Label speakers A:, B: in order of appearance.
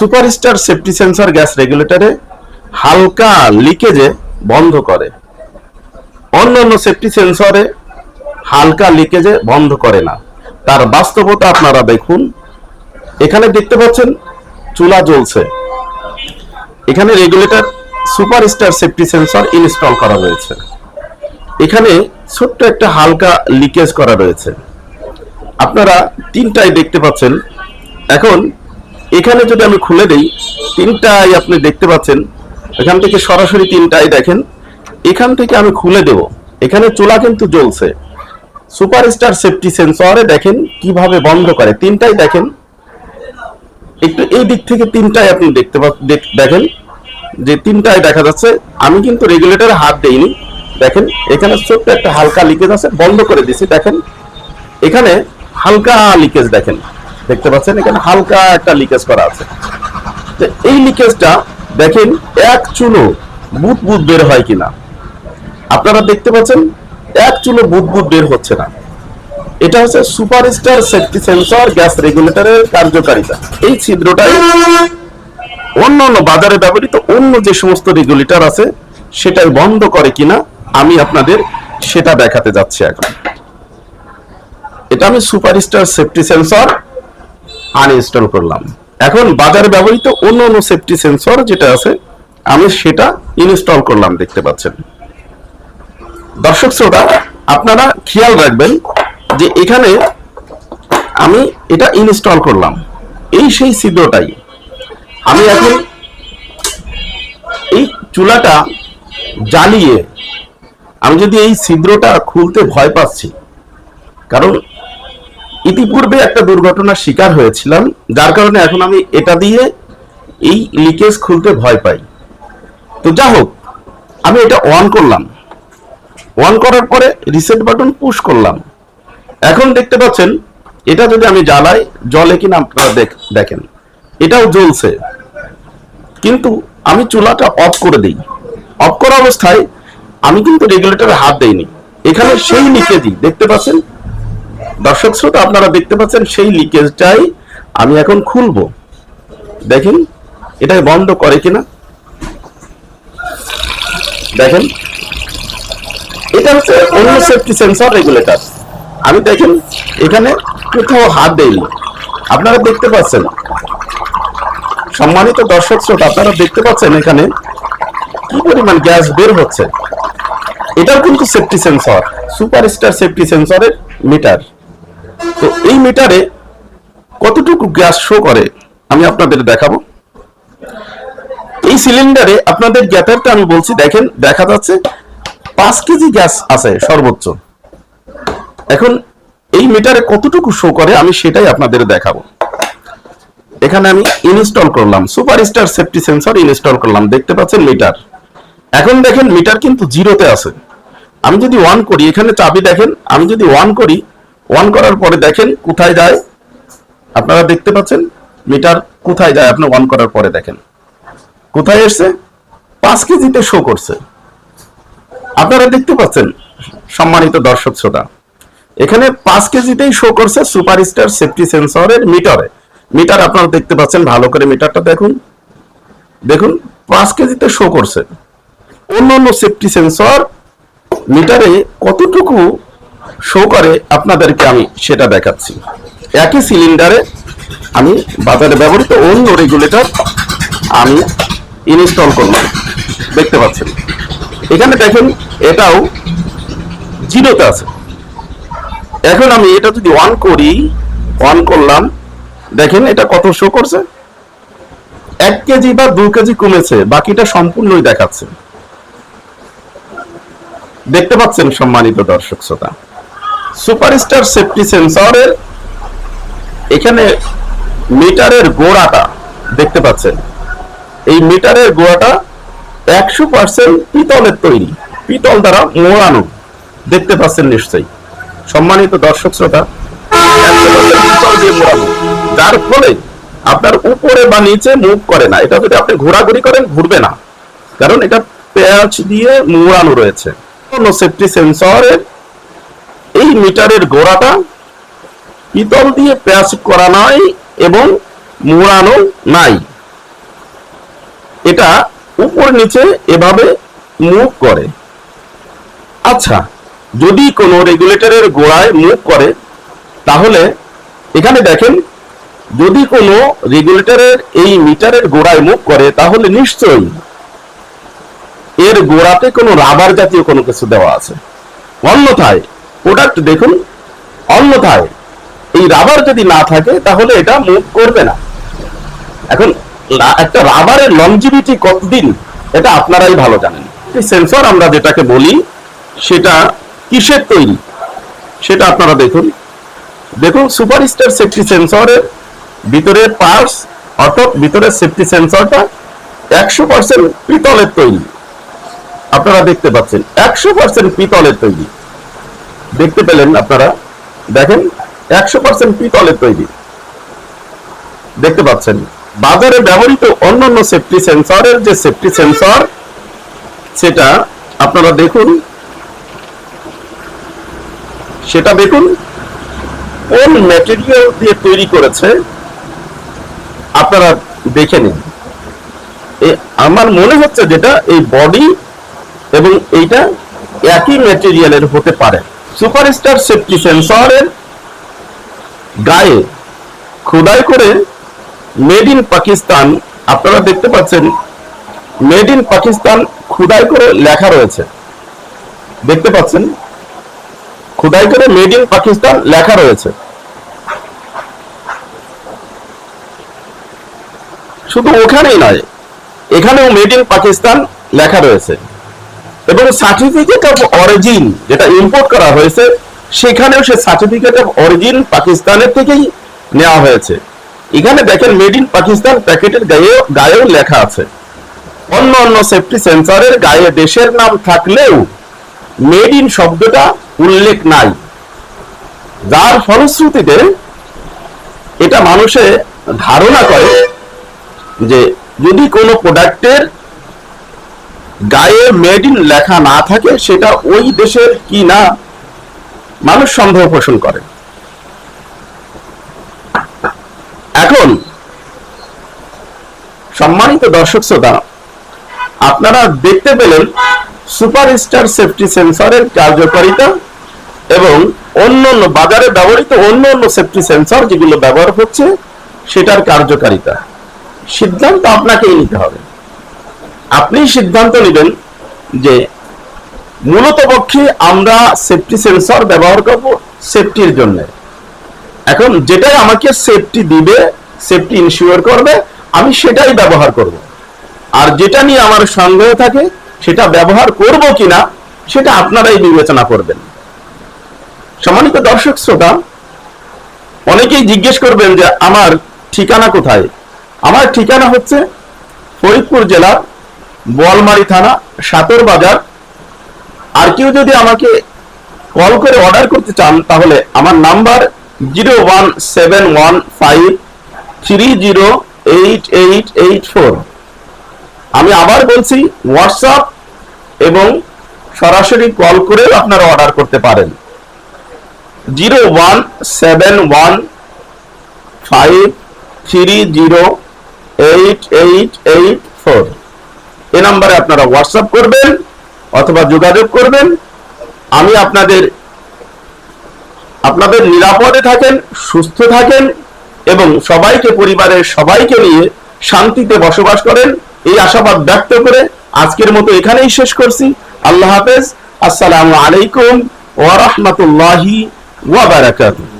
A: Superstar safety sensor gas রেগুলেটরে হালকা লিকেজে বন্ধ করে। অন্যান্য সেফটি সেন্সরে হালকা লিকেজে বন্ধ করে না। তার বাস্তবতা আপনারা দেখুন। এখানে দেখতে পাচ্ছেন, চুলা জ্বলছে। এখানে regulator superstar safety sensor install করা রয়েছে। এখানে ছোট্ট একটা হালকা লিকেজ করা রয়েছে। আপনারা তিনটাই দেখতে পাচ্ছেন। এখন এখানে যদি আমি খুলে দেই, তিনটাই আপনি দেখতে পাচ্ছেন। এখান থেকে সরাসরি তিনটাই দেখেন। এখান থেকে আমি খুলে দেব। এখানে চুলা কিন্তু জ্বলছে। সুপারস্টার সেফটি সেন্সরে দেখেন কীভাবে বন্ধ করে। তিনটাই দেখেন। একটু এই দিক থেকে তিনটাই আপনি দেখতে দেখেন। যে তিনটায় দেখা যাচ্ছে, আমি কিন্তু রেগুলেটরে হাত দেইনি। দেখেন, এখানে ছোট্ট একটা হালকা লিকেজ আছে, বন্ধ করে দিছি। দেখেন, এখানে হালকা লিকেজ দেখেন। দেখতে পাচ্ছেন, এখানে হালকা একটা লিকেজ করা আছে। তো এই লিকেজটা দেখেন, এক চুলো বুট বুট বের হয় কিনা। আপনারা দেখতে পাচ্ছেন, এক চুলো বুট বুট বের হচ্ছে না। এটা হচ্ছে সুপারস্টার সেফটি সেন্সর, গ্যাস রেগুলেটরের কার্যকারিতা। এই ছিদ্রটাই অন্য অন্য বাজারে ব্যবহৃত অন্য যে সমস্ত রেগুলেটর আছে, সেটাই বন্ধ করে কিনা, আমি আপনাদের সেটা দেখাতে যাচ্ছি এখন। এটা আমি সুপারস্টার সেফটি সেন্সর আনইনস্টল করলাম। এখন বাজারে ব্যবহৃত অন্য অন্য সেফটি সেন্সর যেটা আছে, আমি সেটা ইনস্টল করলাম, দেখতে পাচ্ছেন। দর্শক শ্রোতা, আপনারা খেয়াল রাখবেন যে এখানে আমি এটা ইনস্টল করলাম। এই সেই ছিদ্রটাই। আমি এখন এই চুলাটা জ্বালিয়ে আমি যদি এই ছিদ্রটা খুলতে ভয় পাচ্ছি, কারণ ইতিপূর্বে একটা দুর্ঘটনার শিকার হয়েছিলাম, যার কারণে এখন আমি এটা দিয়ে এই লিকেজ খুলতে ভয় পাই। তো যা হোক, আমি এটা অন করলাম। অন করার পরে রিসেট বাটন পুশ করলাম। এখন দেখতে পাচ্ছেন, এটা যদি আমি জ্বালাই, জলে কিনা আপনারা দেখ- দেখেন, এটাও জ্বলছে। কিন্তু আমি চুলাটা অফ করে দিই। অফ করা অবস্থায় আমি কিন্তু রেগুলেটরে হাত দেইনি। এখানে সেই লিকেজই, দেখতে পাচ্ছেন? দর্শক শ্রোতা, আপনারা দেখতে পাচ্ছেন সেই লিকেজটাই আমি এখন খুলবো। দেখেন এটা বন্ধ করে কিনা? দেখেন, এটা হচ্ছে অন্য সেফটি সেন্সর রেগুলেটর আমি দেখেন, এখানে কোথাও হাত দেইনি আপনারা দেখতে পাচ্ছেন। সম্মানিত দর্শক শ্রোতা, আপনারা দেখতে পাচ্ছেন এখানে কি পরিমাণ গ্যাস বের হচ্ছে? এটাও কিন্তু সেফটি সেন্সর সুপারস্টার সেফটি সেন্সরের মিটার তো এই মিটারে কতটুকু গ্যাস শো করে? আমি আপনাদের দেখাবো। এই সিলিন্ডারে আপনাদের গ্যাপেরটা আমি বলছি, দেখেন, দেখা যাচ্ছে পাঁচ কেজি গ্যাস আছে সর্বোচ্চ। এখন এই মিটারে কতটুকু শো করে আমি সেটাই আপনাদের দেখাবো। এখানে আমি ইনস্টল করলাম, সুপারস্টার সেফটি সেন্সর ইনস্টল করলাম, দেখতে পাচ্ছেন মিটার। এখন দেখেন, মিটার কিন্তু জিরোতে আছে। আমি যদি ওয়ান করি, এখানে চাবি দেখেন, আমি যদি ওয়ান করি ওয়ান করার পরে দেখেন কোথায় যায়। আপনারা দেখতে পাচ্ছেন মিটার কোথায় যায় আপনি ওয়ান করার পরে দেখেন। কোথায় এসছে? পাঁচ কেজিতে শো করছে। আপনারা দেখতে পাচ্ছেন সম্মানিত দর্শক শ্রোতা, এখানে পাঁচ কেজিতেই শো করছে সুপারস্টার সেফটি সেন্সরের মিটারে। মিটার আপনারা দেখতে পাচ্ছেন, ভালো করে মিটারটা দেখুন। দেখুন, পাঁচ কেজিতে শো করছে। অন্য অন্য সেফটি সেন্সর মিটারে কতটুকু শো করে আপনাদেরকে আমি সেটা দেখাচ্ছি। একই সিলিন্ডারে আমি বাজারে ব্যবহৃত অন্য রেগুলেটর আমি ইনস্টল করলাম দেখতে পাচ্ছেন। এখানে দেখেন, এটাও জিরোতে আছে। এখন আমি এটা যদি অন করি অন করলাম, দেখেন এটা কত শো করছে? এক কেজি বা দু কেজি কমেছে, বাকিটা সম্পূর্ণই দেখাচ্ছে। দেখতে পাচ্ছেন সম্মানিত দর্শক শ্রোতা। সুপারস্টার সেফটি সেন্সরের এখানে মিটারের গোড়াটা দেখতে পাচ্ছেন। এই মিটারের গোড়াটা একশো পার্সেন্ট পিতলের তৈরি, পিতল দ্বারা মোড়ানো। দেখতে পাচ্ছেন নিশ্চয়ই। সম্মানিত দর্শক শ্রোতা পিতল দিয়ে মোড়ানো। যার ফলে আপনার উপরে বা নিচে মুভ করে না। এটা যদি আপনি ঘোরাঘুরি করেন, ঘুরবে না। কারণ এটা প্যাচ দিয়ে মোড়ানো রয়েছে। সেফটি সেন্সরের মিটারের গোড়াটা পিতল দিয়ে প্যাচ করা নয় এবং মোড়ানো নাই। এটা উপর নিচে এভাবে মুভ করে। আচ্ছা যদি কোনো রেগুলেটরের গোড়ায় মুভ করে, তাহলে এখানে দেখেন, যদি কোনো রেগুলেটরের এই মিটারের গোড়ায় মুভ করে, তাহলে নিশ্চয়ই এর গোড়াতে কোনো রাবার জাতীয় কোনো কিছু দেওয়া আছে। অন্যথায় প্রোডাক্ট দেখুন, অন্যথায় এই রাবার যদি না থাকে, তাহলে এটা মুভ করবে না। এখন একটা রাবারের লংজিভিটি কতদিন, এটা আপনারাই ভালো জানেন। সেন্সর আমরা যেটাকে বলি, সেটা কিসের তৈরি? সেটা আপনারা দেখুন। দেখুন সুপারস্টার সেফটি সেন্সরের ভিতরের পার্টস অর্থাৎ ভিতরের সেফটি সেন্সরটা একশো পার্সেন্ট পিতলের তৈরি। আপনারা দেখতে পাচ্ছেন, একশো পার্সেন্ট পিতলের তৈরি। দেখতে পেলেন আপনারা। দেখেন, একশো পার্সেন্ট পিতলের তৈরি। দেখতে পাচ্ছেন, বাজারে ব্যবহৃত অন্যান্য সেফটি সেন্সরের যে সেফটি সেন্সর সেটা আপনারা দেখুন। সেটা দেখুন, কোন ম্যাটেরিয়াল দিয়ে তৈরি করেছে, আপনারা দেখে নিন। আমার মনে হচ্ছে যেটা এই বডি এবং এইটা একই ম্যাটেরিয়ালের হতে পারে। সুপারস্টার সেফটি সেন্সরের গায়ে খোদাই করে মেড ইন পাকিস্তান, আপনারা দেখতে পাচ্ছেন মেড ইন পাকিস্তান খোদাই করে লেখা রয়েছে। দেখতে পাচ্ছেন, খোদাই করে মেড ইন পাকিস্তান লেখা রয়েছে। শুধু ওখানেই নয়, এখানেও মেড ইন পাকিস্তান লেখা রয়েছে। এবং সার্টিফিকেট অফ অরিজিন যেটা ইম্পোর্ট করা হয়েছে, সেখানেও সে সার্টিফিকেট অফ অরিজিন পাকিস্তানের থেকেই নেওয়া হয়েছে। এখানে দেখেন মেড ইন পাকিস্তান প্যাকেটের গায়ে গায়েও লেখা আছে। অন্য অন্য সেফটি সেন্সরের গায়ে দেশের নাম থাকলেও মেড ইন শব্দটা উল্লেখ নাই। যার ফলশ্রুতিতে এটা মানুষে ধারণা করে যে যদি কোনো প্রোডাক্টের গায়ে মেড ইন লেখা না থাকে, সেটা ওই দেশের কি না মানুষ সন্দেহ পোষণ করে। এখন, সম্মানিত দর্শক শ্রোতা, আপনারা দেখতে পেলেন সুপারস্টার সেফটি সেন্সরের কার্যকারিতা এবং অন্য অন্য বাজারে ব্যবহৃত অন্য অন্য সেফটি সেন্সর যেগুলো ব্যবহার হচ্ছে, সেটার কার্যকারিতা। সিদ্ধান্ত আপনাকেই নিতে হবে। আপনি সিদ্ধান্ত নেবেন যে মূলত পক্ষে আমরা সেফটি সেন্সর ব্যবহার করব সেফটির জন্য। এখন যেটাই আমাকে সেফটি দিবে সেফটি ইনশিওর করবে, আমি সেটাই ব্যবহার করব। আর যেটা নিয়ে আমার সন্দেহ থাকে, সেটা ব্যবহার করব কিনা, সেটা আপনারাই বিবেচনা করবেন। সম্মানিত দর্শক শ্রোতা, অনেকেই জিজ্ঞেস করবেন যে, আমার ঠিকানা কোথায়? আমার ঠিকানা হচ্ছে ফরিদপুর জেলার বোয়ালমারি থানা, সাতর বাজার। আর কেউ যদি আমাকে কল করে অর্ডার করতে চান, তাহলে আমার number zero one seven one five three zero eight eight eight four আমি আবার বলছি হোয়াটসঅ্যাপ এবং সরাসরি কল করেও আপনারা অর্ডার করতে পারেন। Zero one seven one five three zero eight eight eight four এ নাম্বারে আপনারা হোয়াটসঅ্যাপ করবেন অথবা যোগাযোগ করবেন। আমি আপনাদের আপনাদের নিরাপদে থাকেন, সুস্থ থাকেন এবং সবাইকে, পরিবারের সবাইকে নিয়ে শান্তিতে বসবাস করেন। এই আশাবাদ ব্যক্ত করে আজকের মতো এখানেই শেষ করছি। আল্লাহ হাফেজ। আসসালামু আলাইকুম ওয়া রাহমাতুল্লাহি ওয়া বারাকাতুহু।